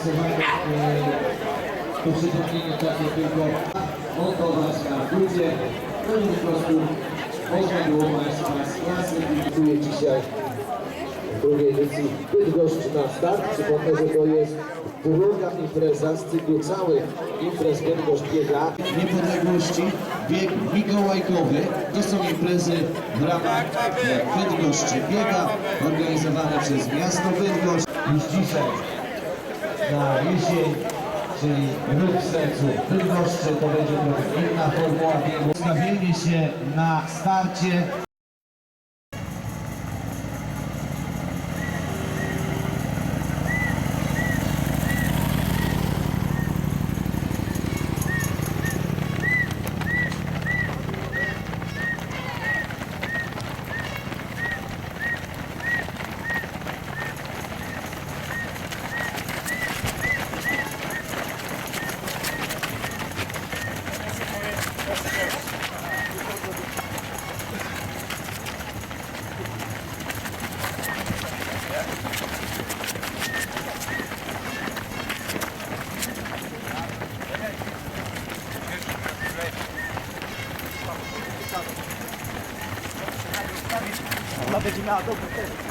awansowanie to przypomnienie takie tylko montować na budzie, no i po prostu można było Państwa z klasy Dziękuję dzisiaj w drugiej edycji Bydgoszcz na start. Przypomnę, że to jest druga impreza z cyklu całych imprez Bydgoszcz biega. niepodległości, bieg mikołajkowy. To są imprezy w ramach e, Bydgoszczy Biega, organizowane przez miasto Bydgoszcz. Już dzisiaj na jesień, czyli ruch w sercu Bydgoszczy, to będzie trochę inna formuła biegu. Ustawienie się na starcie. de nada,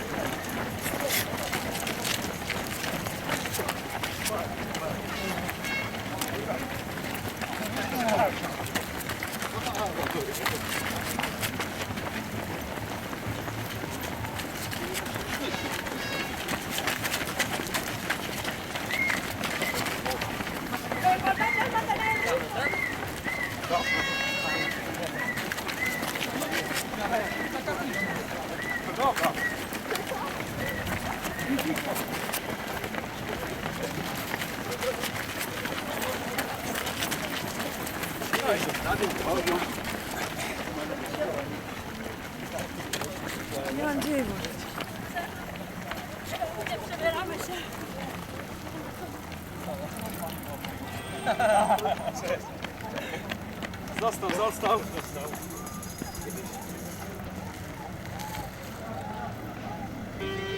Nie mam gdzie włożyć. Przebieramy się. Został, został. rekord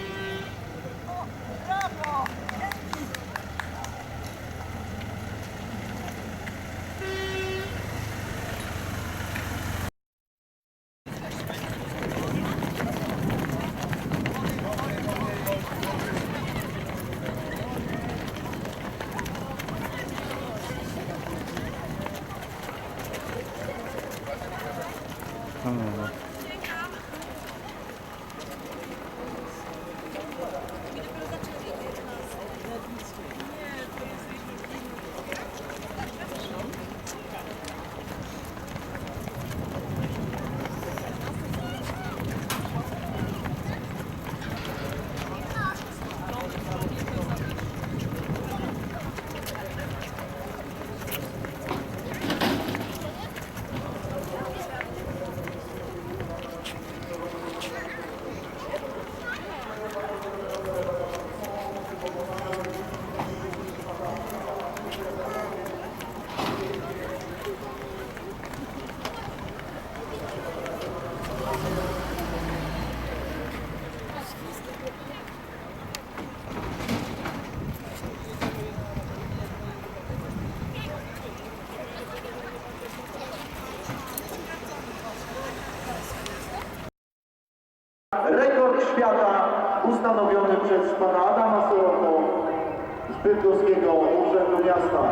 Bydgoskiego Urzędu Miasta.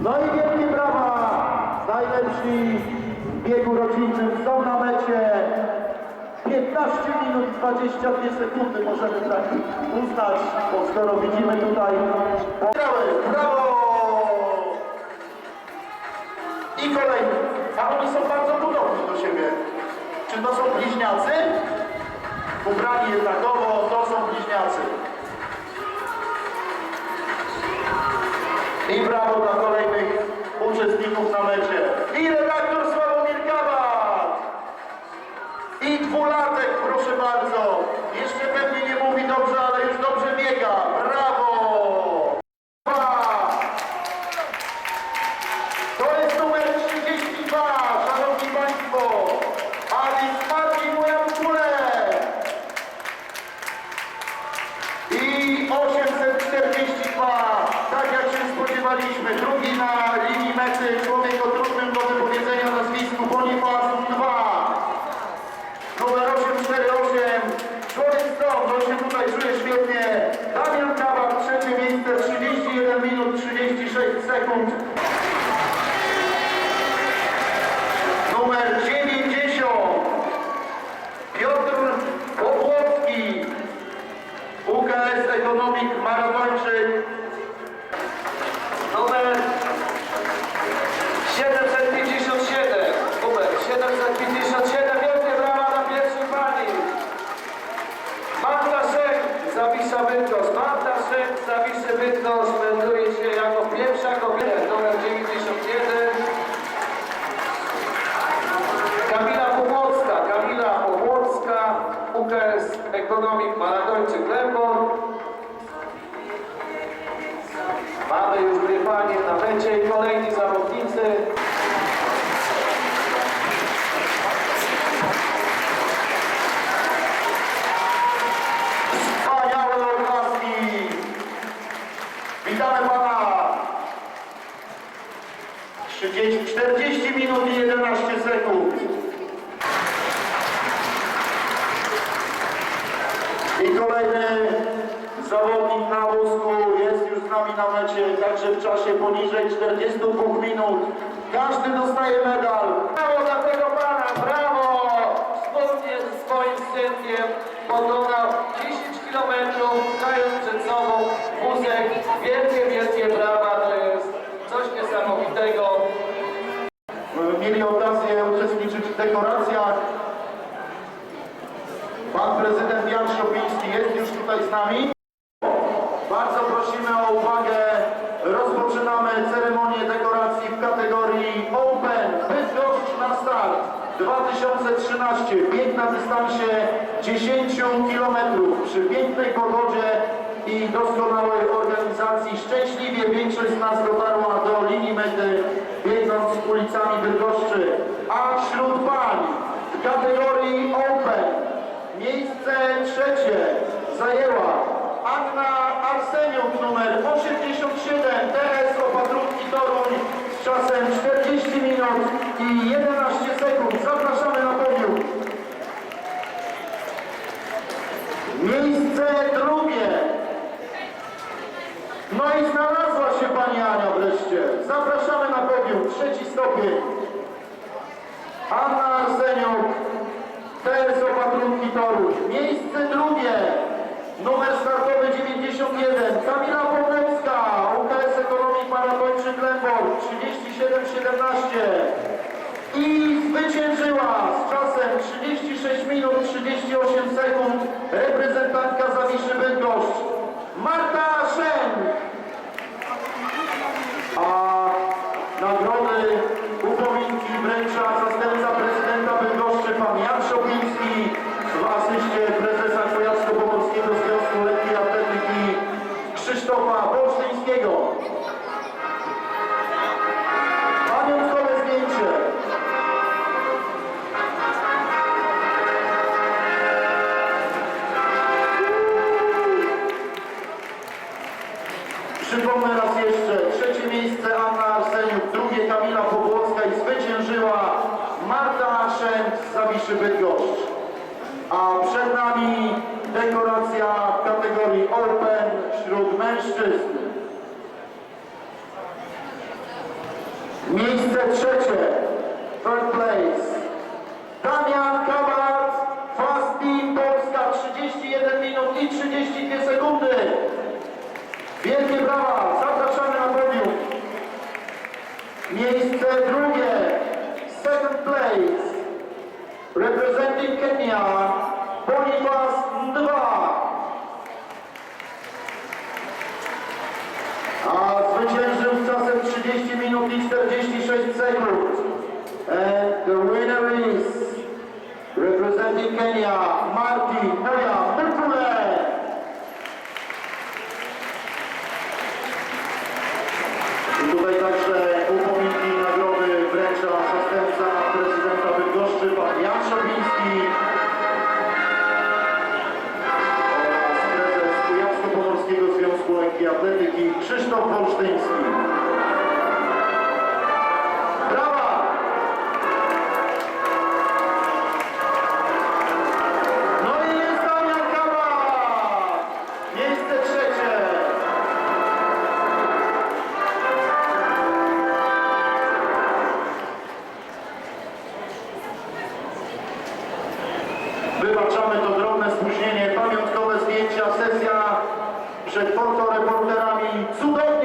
No i wielkie brawa! Najlepsi w biegu rodzinnym są na mecie. 15 minut 22 sekundy możemy tak uznać, bo skoro widzimy tutaj... Brawo! I kolejny. A oni są bardzo podobni do siebie. Czy to są bliźniacy? Ubrani jednakowo, to są bliźniacy. I brawo dla kolejnych uczestników na mecie. I redaktor i 842. Tak jak się spodziewaliśmy, drugi na linii mety, człowiek o trudnym do wypowiedzenia nazwisku Bonifaz 2. Numer 848, człowiek zdrowy, on no się tutaj czuje świetnie. Damian Kawak, trzecie miejsce, 31 minut 36 sekund. 30, 40 minut i 11 sekund. I kolejny zawodnik na wózku jest już z nami na mecie, także w czasie poniżej 42 minut. Każdy dostaje medal. Brawo dla tego pana, brawo! Wspólnie ze swoim synkiem pokonał 10 km, dając przed sobą wózek. Wielkie, wielkie brawa, niesamowitego. mieli okazję uczestniczyć w dekoracjach. Pan prezydent Jan Szopiński jest już tutaj z nami. Bardzo prosimy o uwagę. Rozpoczynamy ceremonię dekoracji w kategorii Open Bydgoszcz na start 2013. Bieg na dystansie 10 km przy pięknej pogodzie i doskonałej organizacji. Szczęśliwie większość z nas dotarła do linii mety biegnąc ulicami Bydgoszczy. A wśród pań w kategorii Open miejsce trzecie zajęła Anna Arseniuk numer 87 TS Opatrówki Toruń z czasem 40 minut i 11 sekund. Zapraszamy na podium. Miejsce drugie. No i znalazła się Pani Ania wreszcie. Zapraszamy na podium. Trzeci stopień. Anna Arseniuk, TS Opatrunki Toruń. Miejsce drugie, numer startowy 91, Kamila Powłocka, UKS Ekonomii Maratończyk Lębor, 37-17. I zwyciężyła z czasem 36 minut 38 sekund reprezentantka Zawiszy Bydgoszcz, Marta Szen. Miejsce trzecie, third place, Damian Kabart, Fast Team Polska, 31 minut i 32 sekundy. Wielkie brawa, zapraszamy na podium. Miejsce drugie, second place, representing Kenya, Boniface Ndwa. A zwyciężył z czasem 30 minut i 46 sekund. And the winner Wybaczamy to drobne spóźnienie. Pamiątkowe zdjęcia, sesja przed fotoreporterami. Cudownie!